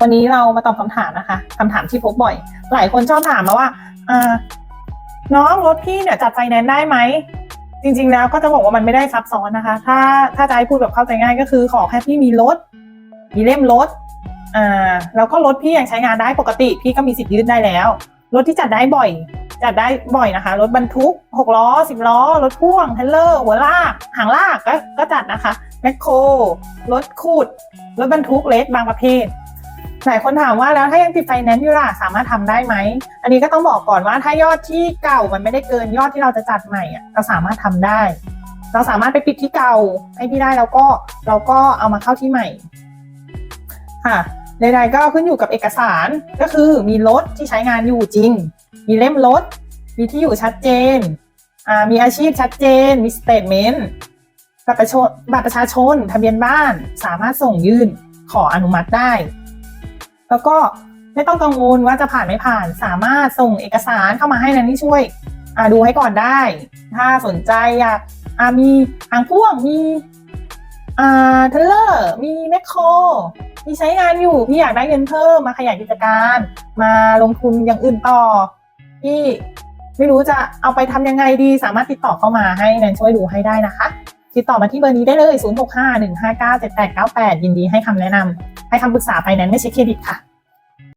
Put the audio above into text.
วันนี้เรามาตอบคำถามนะคะคำถามที่พบบ่อย หลายคนชอบถามมาว่าอ่าน้องรถพี่เนี่ยจัดไฟแนนซ์ได้ไหม จริง ๆ แล้วก็จะบอกว่ามันไม่ได้ซับซ้อนนะคะ ถ้าถ้าจะให้พูดแบบเข้าใจง่ายก็คือขอแค่พี่มีรถ มีเล่มรถอ่าแล้วก็รถพี่ยังใช้งานได้ปกติ พี่ก็มีสิทธิ์ยื่นได้แล้ว รถที่จัดได้บ่อย จัดได้บ่อยนะคะ รถบรรทุกหกล้อสิบล้อ รถพ่วงเทเลอร์ หัวลากหางลากก็ก็จัดนะคะแมคโครรถขุดรถบรรทุกเล็กบางประเภท หลายคนถามว่าแล้วถ้ายังติดไฟแนนซ์อยู่ล่ะสามารถทำได้ไหม อันนี้ก็ต้องบอกก่อนว่าถ้ายอดที่เก่ามันไม่ได้เกินยอดที่เราจะจัดใหม่อะเราสามารถทำได้ เราสามารถไปปิดที่เก่าให้พี่ได้แล้วก็เราก็เอามาเข้าที่ใหม่ค่ะใดๆก็ขึ้นอยู่กับเอกสารก็คือมีรถที่ใช้งานอยู่จริง มีเล่มรถมีที่อยู่ชัดเจนมีอาชีพชัดเจน มีสเตทเมนต์บัตรประชาชน ทะเบียนบ้าน สามารถส่งยื่นขออนุมัติได้ แล้วก็ไม่ต้องกังวลว่าจะผ่านไม่ผ่านสามารถส่งเอกสารเข้ามาให้นันนี่ช่วยดูให้ก่อนได้ ถ้าสนใจอยากมีหางพ่วงมีเทรลเลอร์มีแมคโครมีใช้งานอยู่พี่อยากได้เงินเพิ่มมาขยายกิจการ มาลงทุนอย่างอื่นต่อพี่ไม่รู้จะเอาไปทำยังไงดี สามารถติดต่อเข้ามาให้แนนช่วยดูให้ได้นะคะ ติดต่อมาที่เบอร์นี้ได้เลย 0651597898 ยินดีให้คำแนะนำให้คำปรึกษาไฟแนนไม่ใช่เครดิตค่ะ